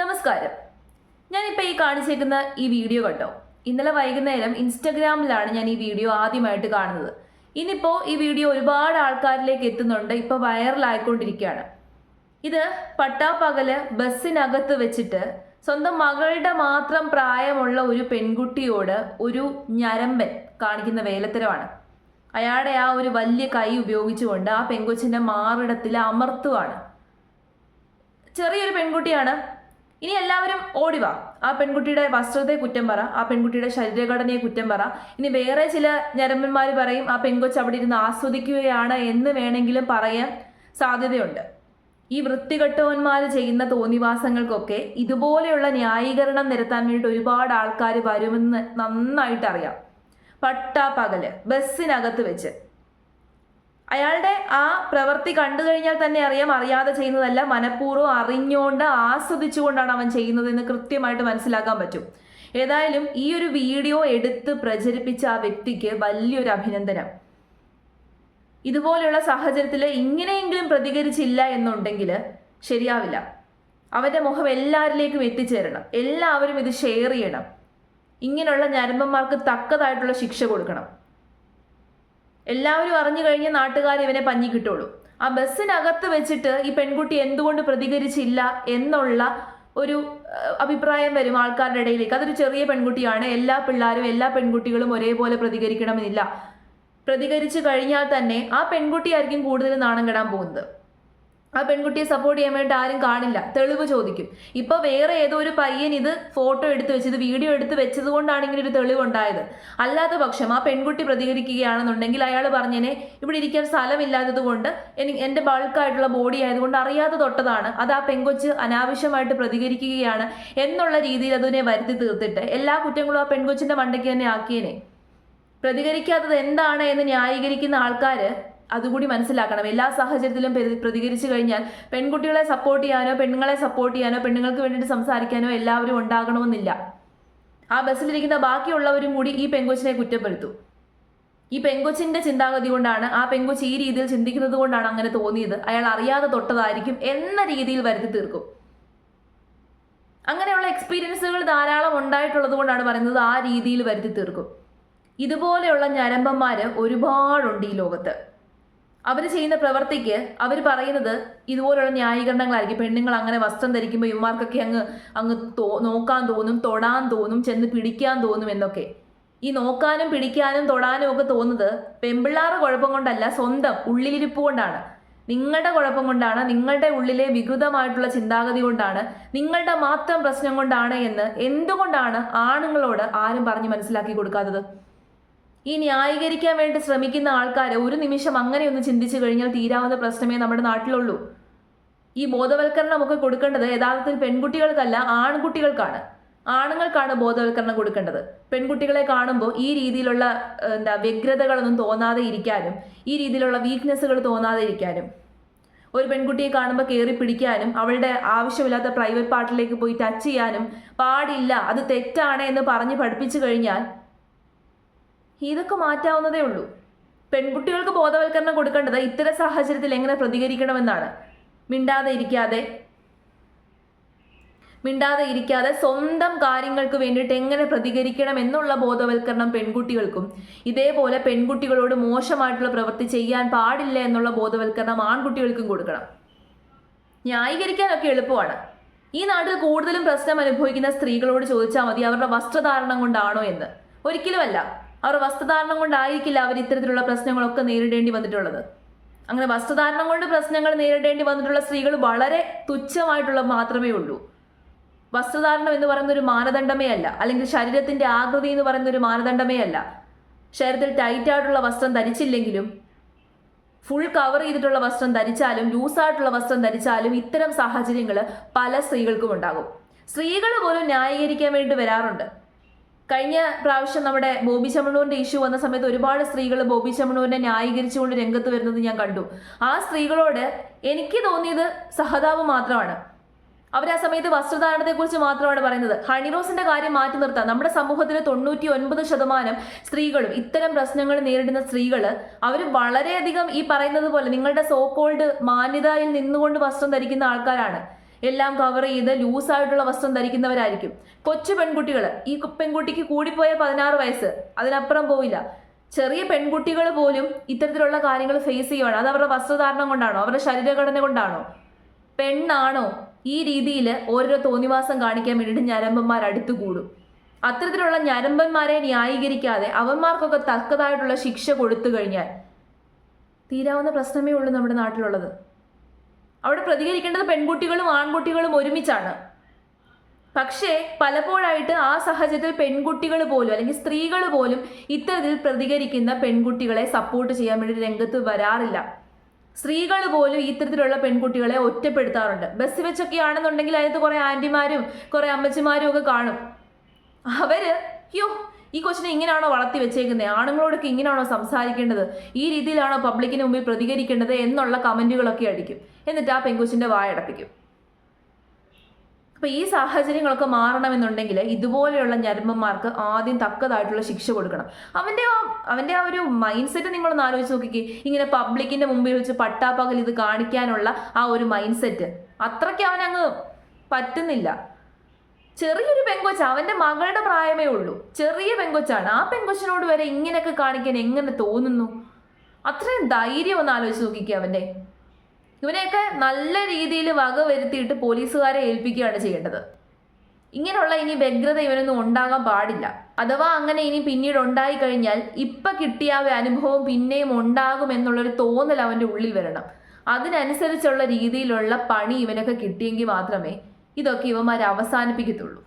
നമസ്കാരം. ഞാനിപ്പോൾ ഈ കാണിച്ചേക്കുന്ന ഈ വീഡിയോ കണ്ടോ? ഇന്നലെ വൈകുന്നേരം ഇൻസ്റ്റഗ്രാമിലാണ് ഞാൻ ഈ വീഡിയോ ആദ്യമായിട്ട് കാണുന്നത്. ഇന്നിപ്പോൾ ഈ വീഡിയോ ഒരുപാട് ആൾക്കാരിലേക്ക് എത്തുന്നുണ്ട് ഇപ്പോൾ വൈറലായിക്കൊണ്ടിരിക്കുകയാണ്. ഇത് പട്ടാപ്പകൽ ബസ്സിനകത്ത് വെച്ചിട്ട് സ്വന്തം മകളുടെ മാത്രം പ്രായമുള്ള ഒരു പെൺകുട്ടിയോട് ഒരു ഞരമ്പൻ കാണിക്കുന്ന വേലത്തരമാണ്. അയാളുടെ ആ ഒരു വലിയ കൈ ഉപയോഗിച്ചുകൊണ്ട് ആ പെൺകൊച്ചിന്റെ മാറിടത്തിൽ അമർത്തുവാണ്. ചെറിയൊരു പെൺകുട്ടിയാണ് ഇനി എല്ലാവരും ഓടിവാ ആ പെൺകുട്ടിയുടെ വസ്ത്രത്തെ കുറ്റം പറ ആ പെൺകുട്ടിയുടെ ശരീരഘടനയെ കുറ്റം പറ. ഇനി വേറെ ചില ഞരമ്പന്മാർ പറയും ആ പെൺകൊച്ച് അവിടെ ഇരുന്ന് ആസ്വദിക്കുകയാണ് എന്ന് വേണമെങ്കിലും പറയാൻ സാധ്യതയുണ്ട്. ഈ വൃത്തികെട്ടവന്മാർ ചെയ്യുന്ന തോന്നിവാസങ്ങൾക്കൊക്കെ ഇതുപോലെയുള്ള ന്യായീകരണം നിരത്താൻ വേണ്ടി ഒരുപാട് ആൾക്കാർ വരുമെന്ന് നന്നായിട്ട് അറിയാം പകൽ ബസ്സിനകത്ത് വെച്ച്. അയാളുടെ ആ പ്രവൃത്തി കണ്ടു കഴിഞ്ഞാൽ തന്നെ അറിയാം അറിയാതെ ചെയ്യുന്നതല്ല. മനഃപൂർവം അറിഞ്ഞുകൊണ്ട് ആസ്വദിച്ചുകൊണ്ടാണ് അവൻ ചെയ്യുന്നതെന്ന് കൃത്യമായിട്ട് മനസ്സിലാക്കാൻ പറ്റും. ഏതായാലും ഈ ഒരു വീഡിയോ എടുത്ത് പ്രചരിപ്പിച്ച ആ വ്യക്തിക്ക് വലിയൊരു അഭിനന്ദനം. ഇതുപോലെയുള്ള സാഹചര്യത്തിൽ ഇങ്ങനെയെങ്കിലും പ്രതികരിച്ചില്ല എന്നുണ്ടെങ്കിൽ ശരിയാവില്ല. അവന്റെ മുഖം എല്ലാവരിലേക്കും എത്തിച്ചേരണം. എല്ലാവരും ഇത് ഷെയർ ചെയ്യണം. ഇങ്ങനെയുള്ള ഞരമ്പന്മാർക്ക് തക്കതായിട്ടുള്ള ശിക്ഷ കൊടുക്കണം. എല്ലാവരും അറിഞ്ഞു കഴിഞ്ഞ നാട്ടുകാർ ഇവനെ പഞ്ഞി കിട്ടുള്ളൂ ആ ബസ്സിനകത്ത് വെച്ചിട്ട് ഈ പെൺകുട്ടി എന്തുകൊണ്ട് പ്രതികരിച്ചില്ല എന്നുള്ള ഒരു അഭിപ്രായം വരും ആൾക്കാരുടെ ഇടയിലേക്ക്. അതൊരു ചെറിയ പെൺകുട്ടിയാണ്. എല്ലാ പിള്ളേരും എല്ലാ പെൺകുട്ടികളും ഒരേപോലെ പ്രതികരിക്കണമെന്നില്ല. പ്രതികരിച്ചു കഴിഞ്ഞാൽ തന്നെ ആ പെൺകുട്ടിയായിരിക്കും കൂടുതൽ നാണം കെടാൻ പോകുന്നത്. ആ പെൺകുട്ടിയെ സപ്പോർട്ട് ചെയ്യാൻ വേണ്ടി ആരും കാണില്ല. തെളിവ് ചോദിക്കും. ഇപ്പൊ വേറെ ഏതോ ഒരു പയ്യൻ ഇത് ഫോട്ടോ എടുത്ത് വെച്ചത് വീഡിയോ എടുത്ത് വെച്ചത് കൊണ്ടാണ് ഇങ്ങനെ ഒരു തെളിവ് ഉണ്ടായത്. അല്ലാത്ത പക്ഷം ആ പെൺകുട്ടി പ്രതികരിക്കുകയാണെന്നുണ്ടെങ്കിൽ അയാൾ പറഞ്ഞേനെ ഇവിടെ ഇരിക്കാൻ സ്ഥലമില്ലാത്തത് കൊണ്ട് എനിക്ക് എന്റെ ബൾക്കായിട്ടുള്ള ബോഡി ആയതുകൊണ്ട് അറിയാതെ തൊട്ടതാണ്. അത് ആ പെൺകൊച്ച് അനാവശ്യമായിട്ട് പ്രതികരിക്കുകയാണ് എന്നുള്ള രീതിയിൽ അതിനെ വരുത്തി തീർത്തിട്ട് എല്ലാ കുറ്റങ്ങളും ആ പെൺകൊച്ചിന്റെ മണ്ടയ്ക്ക് തന്നെ ആക്കിയേനെ. പ്രതികരിക്കാത്തത് എന്താണ് എന്ന് ന്യായീകരിക്കുന്ന ആൾക്കാർ അതുകൂടി മനസ്സിലാക്കണം. എല്ലാ സാഹചര്യത്തിലും പ്രതി- പ്രതികരിച്ചു കഴിഞ്ഞാൽ പെൺകുട്ടികളെ സപ്പോർട്ട് ചെയ്യാനോ പെണ്ണുങ്ങളെ സപ്പോർട്ട് ചെയ്യാനോ പെണ്ണുങ്ങൾക്ക് വേണ്ടിയിട്ട് സംസാരിക്കാനോ എല്ലാവരും ഉണ്ടാകണമെന്നില്ല. ആ ബസ്സിലിരിക്കുന്ന ബാക്കിയുള്ളവരും കൂടി ഈ പെങ്കൊച്ചിനെ കുറ്റപ്പെടുത്തും. ഈ പെങ്കൊച്ചിന്റെ ചിന്താഗതി കൊണ്ടാണ് ആ പെങ്കൊച്ച് ഈ രീതിയിൽ ചിന്തിക്കുന്നത് കൊണ്ടാണ് അങ്ങനെ തോന്നിയത്. അയാൾ അറിയാതെ തൊട്ടതായിരിക്കും എന്ന രീതിയിൽ വരുത്തി തീർക്കും. അങ്ങനെയുള്ള എക്സ്പീരിയൻസുകൾ ധാരാളം ഉണ്ടായിട്ടുള്ളത് കൊണ്ടാണ് പറയുന്നത് ആ രീതിയിൽ വരുത്തി തീർക്കും. ഇതുപോലെയുള്ള ഞരമ്പന്മാര് ഒരുപാടുണ്ട് ഈ ലോകത്ത്. അവർ ചെയ്യുന്ന പ്രവൃത്തിക്ക് അവർ പറയുന്നത് ഇതുപോലുള്ള ന്യായീകരണങ്ങളായിരിക്കും. പെണ്ണുങ്ങൾ അങ്ങനെ വസ്ത്രം ധരിക്കുമ്പോൾ ഇവന്മാർക്കൊക്കെ അങ്ങ് അങ്ങ് നോക്കാൻ തോന്നും തൊടാൻ തോന്നും ചെന്ന് പിടിക്കാൻ തോന്നും എന്നൊക്കെ. ഈ നോക്കാനും പിടിക്കാനും തൊടാനും ഒക്കെ തോന്നുന്നത് പെമ്പിള്ളാറ് കുഴപ്പം കൊണ്ടല്ല സ്വന്തം ഉള്ളിലിരിപ്പ് കൊണ്ടാണ്. നിങ്ങളുടെ കുഴപ്പം കൊണ്ടാണ് നിങ്ങളുടെ ഉള്ളിലെ വികൃതമായിട്ടുള്ള ചിന്താഗതി കൊണ്ടാണ് നിങ്ങളുടെ മാത്രം പ്രശ്നം കൊണ്ടാണ് എന്ന് എന്തുകൊണ്ടാണ് ആണുങ്ങളോട് ആരും പറഞ്ഞ് മനസ്സിലാക്കി കൊടുക്കാത്തത്? ഈ ന്യായീകരിക്കാൻ വേണ്ടി ശ്രമിക്കുന്ന ആൾക്കാർ ഒരു നിമിഷം അങ്ങനെയൊന്ന് ചിന്തിച്ചു കഴിഞ്ഞാൽ തീരാവുന്ന പ്രശ്നമേ നമ്മുടെ നാട്ടിലുള്ളൂ. ഈ ബോധവൽക്കരണമൊക്കെ കൊടുക്കേണ്ടത് യഥാർത്ഥത്തിൽ പെൺകുട്ടികൾക്കല്ല ആൺകുട്ടികൾക്കാണ്. ആണുങ്ങൾക്കാണ് ബോധവൽക്കരണം കൊടുക്കേണ്ടത്. പെൺകുട്ടികളെ കാണുമ്പോൾ ഈ രീതിയിലുള്ള എന്താ വ്യഗ്രതകളൊന്നും തോന്നാതെ ഇരിക്കാനും ഈ രീതിയിലുള്ള വീക്ക്നെസ്സുകൾ തോന്നാതെ ഇരിക്കാനും ഒരു പെൺകുട്ടിയെ കാണുമ്പോൾ കയറി പിടിക്കാനും അവളുടെ ആവശ്യമില്ലാത്ത പ്രൈവറ്റ് പാർട്ടിലേക്ക് പോയി ടച്ച് ചെയ്യാനും പാടില്ല അത് തെറ്റാണ് എന്ന് പറഞ്ഞ് പഠിപ്പിച്ചു കഴിഞ്ഞാൽ ഇതൊക്കെ മാറ്റാവുന്നതേ ഉള്ളൂ. പെൺകുട്ടികൾക്ക് ബോധവൽക്കരണം കൊടുക്കേണ്ടത് ഇത്തരം സാഹചര്യത്തിൽ എങ്ങനെ പ്രതികരിക്കണമെന്നാണ്. മിണ്ടാതെ ഇരിക്കാതെ മിണ്ടാതെ ഇരിക്കാതെ സ്വന്തം കാര്യങ്ങൾക്ക് വേണ്ടിയിട്ട് എങ്ങനെ പ്രതികരിക്കണം എന്നുള്ള ബോധവൽക്കരണം പെൺകുട്ടികൾക്കും ഇതേപോലെ പെൺകുട്ടികളോട് മോശമായിട്ടുള്ള പ്രവൃത്തി ചെയ്യാൻ പാടില്ല എന്നുള്ള ബോധവൽക്കരണം ആൺകുട്ടികൾക്കും കൊടുക്കണം. ന്യായീകരിക്കാനൊക്കെ എളുപ്പമാണ്. ഈ നാട്ടിൽ കൂടുതലും പ്രശ്നം അനുഭവിക്കുന്ന സ്ത്രീകളോട് ചോദിച്ചാൽ മതി അവരുടെ വസ്ത്രധാരണം കൊണ്ടാണോ എന്ന്. ഒരിക്കലുമല്ല. അവർ വസ്ത്രധാരണം കൊണ്ടായിരിക്കില്ല അവർ ഇത്തരത്തിലുള്ള പ്രശ്നങ്ങളൊക്കെ നേരിടേണ്ടി വന്നിട്ടുള്ളത്. അങ്ങനെ വസ്ത്രധാരണം കൊണ്ട് പ്രശ്നങ്ങൾ നേരിടേണ്ടി വന്നിട്ടുള്ള സ്ത്രീകൾ വളരെ തുച്ഛമായിട്ടുള്ള മാത്രമേ ഉള്ളൂ. വസ്ത്രധാരണം എന്ന് പറയുന്ന ഒരു മാനദണ്ഡമേ അല്ല. അല്ലെങ്കിൽ ശരീരത്തിന്റെ ആകൃതി എന്ന് പറയുന്ന ഒരു മാനദണ്ഡമേ അല്ല. ശരീരത്തിൽ ടൈറ്റ് ആയിട്ടുള്ള വസ്ത്രം ധരിച്ചില്ലെങ്കിലും ഫുൾ കവർ ചെയ്തിട്ടുള്ള വസ്ത്രം ധരിച്ചാലും ലൂസായിട്ടുള്ള വസ്ത്രം ധരിച്ചാലും ഇത്തരം സാഹചര്യങ്ങൾ പല സ്ത്രീകൾക്കും ഉണ്ടാകും. സ്ത്രീകൾ പോലും ന്യായീകരിക്കാൻ വേണ്ടി വരാറുണ്ട്. കഴിഞ്ഞ പ്രാവശ്യം നമ്മുടെ ബോബി ചമണൂറിന്റെ ഇഷ്യൂ വന്ന സമയത്ത് ഒരുപാട് സ്ത്രീകൾ ബോബി ചമണൂറിനെ ന്യായീകരിച്ചുകൊണ്ട് രംഗത്ത് വരുന്നത് ഞാൻ കണ്ടു. ആ സ്ത്രീകളോട് എനിക്ക് തോന്നിയത് സഹതാവ് മാത്രമാണ്. അവർ ആ സമയത്ത് വസ്ത്രധാരണത്തെക്കുറിച്ച് മാത്രമാണ് പറയുന്നത്. ഹണിറോസിന്റെ കാര്യം മാറ്റി നിർത്താം നമ്മുടെ സമൂഹത്തിലെ തൊണ്ണൂറ്റി ഒൻപത് ശതമാനം സ്ത്രീകളും ഇത്തരം പ്രശ്നങ്ങൾ നേരിടുന്ന സ്ത്രീകൾ അവർ വളരെയധികം ഈ പറയുന്നത് പോലെ നിങ്ങളുടെ സോക്കോൾഡ് മാന്യതയിൽ നിന്നുകൊണ്ട് വസ്ത്രം ധരിക്കുന്ന ആൾക്കാരാണ്. എല്ലാം കവർ ചെയ്ത് ലൂസായിട്ടുള്ള വസ്ത്രം ധരിക്കുന്നവരായിരിക്കും. കൊച്ചു പെൺകുട്ടികൾ ഈ പെൺകുട്ടിക്ക് കൂടിപ്പോയ പതിനാറ് വയസ്സ്. അതിനപ്പുറം പോയില്ല ചെറിയ പെൺകുട്ടികൾ പോലും ഇത്തരത്തിലുള്ള കാര്യങ്ങൾ ഫേസ് ചെയ്യുവാണ്. അത് അവരുടെ വസ്ത്രധാരണം കൊണ്ടാണോ? അവരുടെ ശരീരഘടന കൊണ്ടാണോ? പെണ്ണാണോ? ഈ രീതിയിൽ ഓരോ തോന്നിവാസം കാണിക്കാൻ വേണ്ടിയിട്ട് ഞരമ്പന്മാർ അടുത്തു കൂടും. അത്തരത്തിലുള്ള ഞരമ്പന്മാരെ ന്യായീകരിക്കാതെ അവന്മാർക്കൊക്കെ തക്കതായിട്ടുള്ള ശിക്ഷ കൊടുത്തു കഴിഞ്ഞാൽ തീരാവുന്ന പ്രശ്നമേ ഉള്ളൂ നമ്മുടെ നാട്ടിലുള്ളത്. അവിടെ പ്രതികരിക്കേണ്ടത് പെൺകുട്ടികളും ആൺകുട്ടികളും ഒരുമിച്ചാണ്. പക്ഷേ പലപ്പോഴായിട്ട് ആ സാഹചര്യത്തിൽ പെൺകുട്ടികൾ പോലും അല്ലെങ്കിൽ സ്ത്രീകൾ പോലും ഇത്തരത്തിൽ പ്രതികരിക്കുന്ന പെൺകുട്ടികളെ സപ്പോർട്ട് ചെയ്യാൻ വേണ്ടി രംഗത്ത് വരാറില്ല. സ്ത്രീകൾ പോലും ഇത്തരത്തിലുള്ള പെൺകുട്ടികളെ ഒറ്റപ്പെടുത്താറുണ്ട്. ബസ് വെച്ചൊക്കെ ആണെന്നുണ്ടെങ്കിൽ അതിനകത്ത് കുറേ ആന്റിമാരും കുറേ അമ്മച്ചിമാരും ഒക്കെ കാണും. അവർ യോ ഈ കൊച്ചിനെ ഇങ്ങനെയാണോ വളർത്തി വെച്ചേക്കുന്നത് ആണുങ്ങളോടൊക്കെ ഇങ്ങനെയാണോ സംസാരിക്കേണ്ടത്? ഈ രീതിയിലാണോ പബ്ലിക്കിന് മുമ്പിൽ പ്രതികരിക്കേണ്ടത് എന്നുള്ള കമന്റുകളൊക്കെ അടിക്കും. എന്നിട്ട് ആ പെൺകൊച്ചിന്റെ വായടപ്പിക്കും അപ്പോൾ ഈ സാഹചര്യങ്ങളൊക്കെ മാറണമെന്നുണ്ടെങ്കിൽ ഇതുപോലെയുള്ള ഞരമ്പന്മാർക്ക് ആദ്യം തക്കതായിട്ടുള്ള ശിക്ഷ കൊടുക്കണം. അവന്റെ ആ അവന്റെ ആ ഒരു മൈൻഡ് സെറ്റ് നിങ്ങളൊന്ന് ആലോചിച്ച് നോക്കിക്കേ. ഇങ്ങനെ പബ്ലിക്കിന്റെ മുമ്പിൽ വെച്ച് പട്ടാപ്പകൽ ഇത് കാണിക്കാനുള്ള ആ ഒരു മൈൻഡ് സെറ്റ് അത്രയ്ക്ക് അവനങ്ങ് പറ്റുന്നില്ല. ചെറിയൊരു പെങ്കൊച്ച അവന്റെ മകളുടെ പ്രായമേ ഉള്ളൂ. ചെറിയ പെങ്കൊച്ചാണ്. ആ പെങ്കൊച്ചിനോട് വരെ ഇങ്ങനെയൊക്കെ കാണിക്കാൻ എങ്ങനെ തോന്നുന്നു? അത്രയും ധൈര്യം ഒന്ന് ആലോചിച്ച് നോക്കിക്കുക അവന്റെ. ഇവനെയൊക്കെ നല്ല രീതിയിൽ വക വരുത്തിയിട്ട് പോലീസുകാരെ ഏൽപ്പിക്കുകയാണ് ചെയ്യേണ്ടത്. ഇങ്ങനെയുള്ള ഇനി വ്യഗ്രത ഇവനൊന്നും ഉണ്ടാകാൻ പാടില്ല. അഥവാ അങ്ങനെ ഇനി പിന്നീട് ഉണ്ടായി കഴിഞ്ഞാൽ ഇപ്പൊ കിട്ടിയ ആ അനുഭവം പിന്നെയും ഉണ്ടാകും എന്നുള്ളൊരു തോന്നൽ അവന്റെ ഉള്ളിൽ വരണം. അതിനനുസരിച്ചുള്ള രീതിയിലുള്ള പണി ഇവനൊക്കെ കിട്ടിയെങ്കിൽ മാത്രമേ ഇതൊക്കെ ഇവന്മാർ അവസാനിപ്പിക്കത്തുള്ളൂ.